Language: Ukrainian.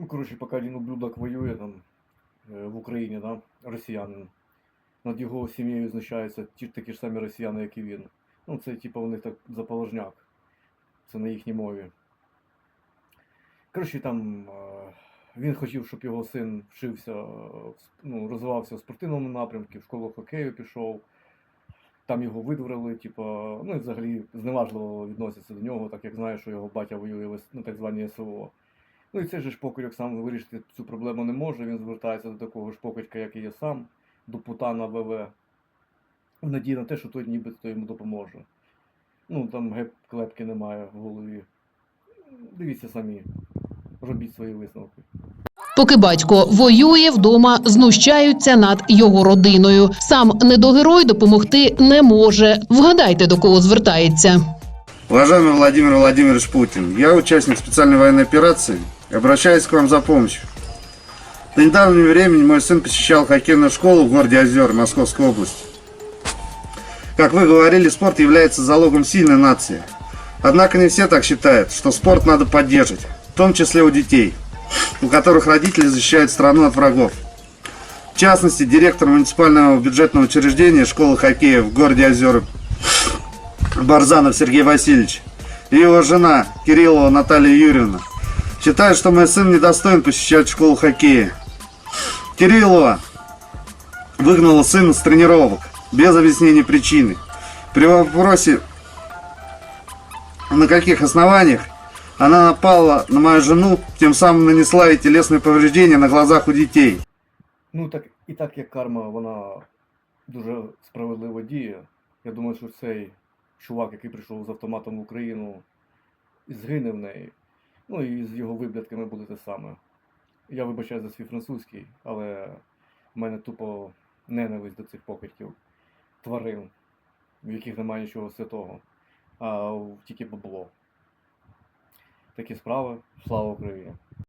Ну, коротше, поки один ублюдок воює там е, в Україні, да, росіянин. Над його сім'єю знущаються ті такі ж самі росіяни, як і він. Ну, це типу у них так заположняк. Це на їхній мові. Коротше, там е, він хотів, щоб його син вчився, е, ну, розвивався в спортивному напрямку, в школу хокею пішов. Там його видворили, типу, ну і взагалі зневажливо відносяться до нього, так як знає, що його батя воює С- ну, так званій СВО. Ну і цей же ж покидьок сам вирішити цю проблему не може. Він звертається до такого ж покидька, як і є сам, до путана ВВ. В надії на те, що той нібито йому допоможе. Ну там геп клепки немає в голові. Дивіться самі, робіть свої висновки. Поки батько воює, вдома знущаються над його родиною. Сам недогерой допомогти не може. Вгадайте, до кого звертається. Уважаемый Владимир Владимирович Путин, я участник специальной военной операции и обращаюсь к вам за помощью. До недавнего времени мой сын посещал хоккейную школу в городе Озер Московской области. Как вы говорили, спорт является залогом сильной нации. Однако не все так считают, что спорт надо поддерживать, в том числе у детей, у которых родители защищают страну от врагов. В частности, директор муниципального бюджетного учреждения школы хоккея в городе Озеры Барзанов Сергей Васильевич и его жена Кириллова Наталья Юрьевна считают, что мой сын недостоин посещать школу хоккея. Кириллова выгнала сына с тренировок без объяснения причины. При вопросе, на каких основаниях она напала на мою жену, тем самым нанесла ей телесные повреждения на глазах у детей. Ну так і так як карма, вона дуже справедливо діє. Я думаю, що цей чувак, який прийшов з автоматом в Україну, і згине в неї. Ну і з його виблядками буде те саме. Я вибачаю за свій французький, але в мене тупо ненависть до цих покидьків, тварин, в яких немає нічого святого, а тільки бабло. Такі справи. Слава Україні!